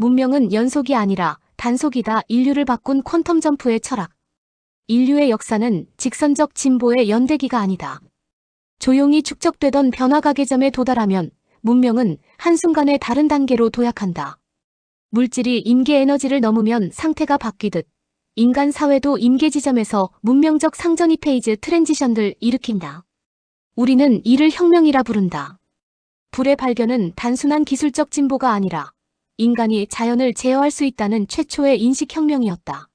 문명은 연속이 아니라 단속이다 인류를 바꾼 퀀텀 점프의 철학. 인류의 역사는 직선적 진보의 연대기가 아니다. 조용히 축적되던 변화 가계점에 도달하면 문명은 한순간에 다른 단계로 도약한다. 물질이 임계 에너지를 넘으면 상태가 바뀌듯 인간 사회도 임계 지점에서 문명적 상전이 페이즈 트랜지션들 일으킨다. 우리는 이를 혁명이라 부른다. 불의 발견은 단순한 기술적 진보가 아니라 인간이 자연을 제어할 수 있다는 최초의 인식혁명이었다.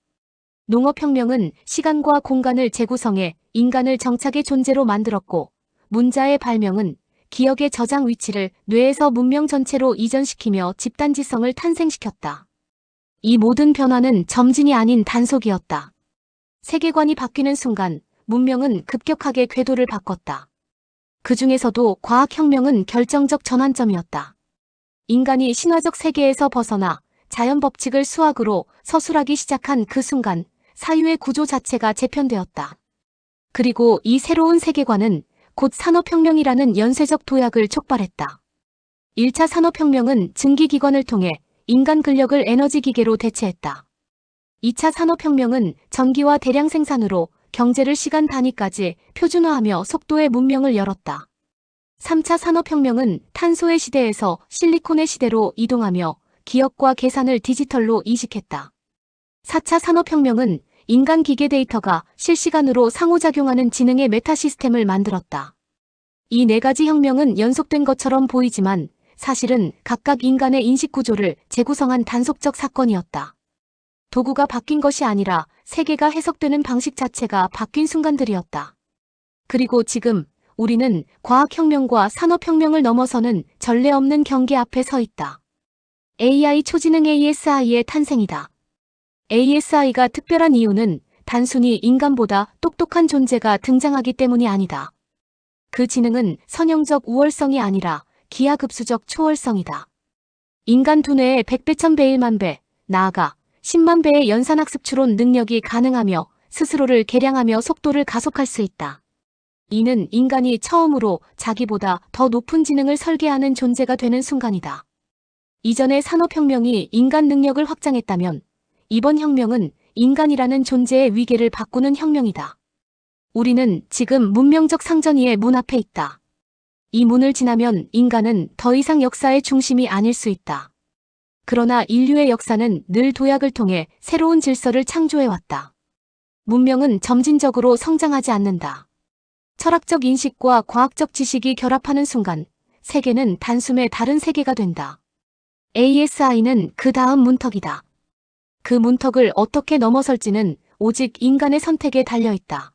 농업혁명은 시간과 공간을 재구성해 인간을 정착의 존재로 만들었고, 문자의 발명은 기억의 저장 위치를 뇌에서 문명 전체로 이전시키며 집단지성을 탄생시켰다. 이 모든 변화는 점진이 아닌 단속이었다. 세계관이 바뀌는 순간 문명은 급격하게 궤도를 바꿨다. 그 중에서도 과학혁명은 결정적 전환점이었다. 인간이 신화적 세계에서 벗어나 자연 법칙을 수학으로 서술하기 시작한 그 순간 사유의 구조 자체가 재편되었다. 그리고 이 새로운 세계관은 곧 산업혁명이라는 연쇄적 도약을 촉발했다. 1차 산업혁명은 증기기관을 통해 인간 근력을 에너지 기계로 대체했다. 2차 산업혁명은 전기와 대량 생산으로 경제를 시간 단위까지 표준화하며 속도의 문명을 열었다. 3차 산업혁명은 탄소의 시대에서 실리콘의 시대로 이동하며 기억과 계산을 디지털로 이식했다. 4차 산업혁명은 인간 기계 데이터가 실시간으로 상호작용하는 지능의 메타 시스템을 만들었다. 이 네 가지 혁명은 연속된 것처럼 보이지만 사실은 각각 인간의 인식 구조를 재구성한 단속적 사건이었다. 도구가 바뀐 것이 아니라 세계가 해석되는 방식 자체가 바뀐 순간들이었다. 그리고 지금 우리는 과학혁명과 산업혁명을 넘어서는 전례 없는 경계 앞에 서 있다. AI 초지능 ASI의 탄생이다. ASI가 특별한 이유는 단순히 인간보다 똑똑한 존재가 등장하기 때문이 아니다. 그 지능은 선형적 우월성이 아니라 기하급수적 초월성이다. 인간 두뇌의 100배, 1000배, 1만배, 나아가 10만 배의 연산학습 추론 능력이 가능하며 스스로를 개량하며 속도를 가속할 수 있다. 이는 인간이 처음으로 자기보다 더 높은 지능을 설계하는 존재가 되는 순간이다. 이전의 산업혁명이 인간 능력을 확장했다면 이번 혁명은 인간이라는 존재의 위계를 바꾸는 혁명이다. 우리는 지금 문명적 상전이의 문 앞에 있다. 이 문을 지나면 인간은 더 이상 역사의 중심이 아닐 수 있다. 그러나 인류의 역사는 늘 도약을 통해 새로운 질서를 창조해왔다. 문명은 점진적으로 성장하지 않는다. 철학적 인식과 과학적 지식이 결합하는 순간 세계는 단숨에 다른 세계가 된다. ASI는 그 다음 문턱이다. 그 문턱을 어떻게 넘어설지는 오직 인간의 선택에 달려있다.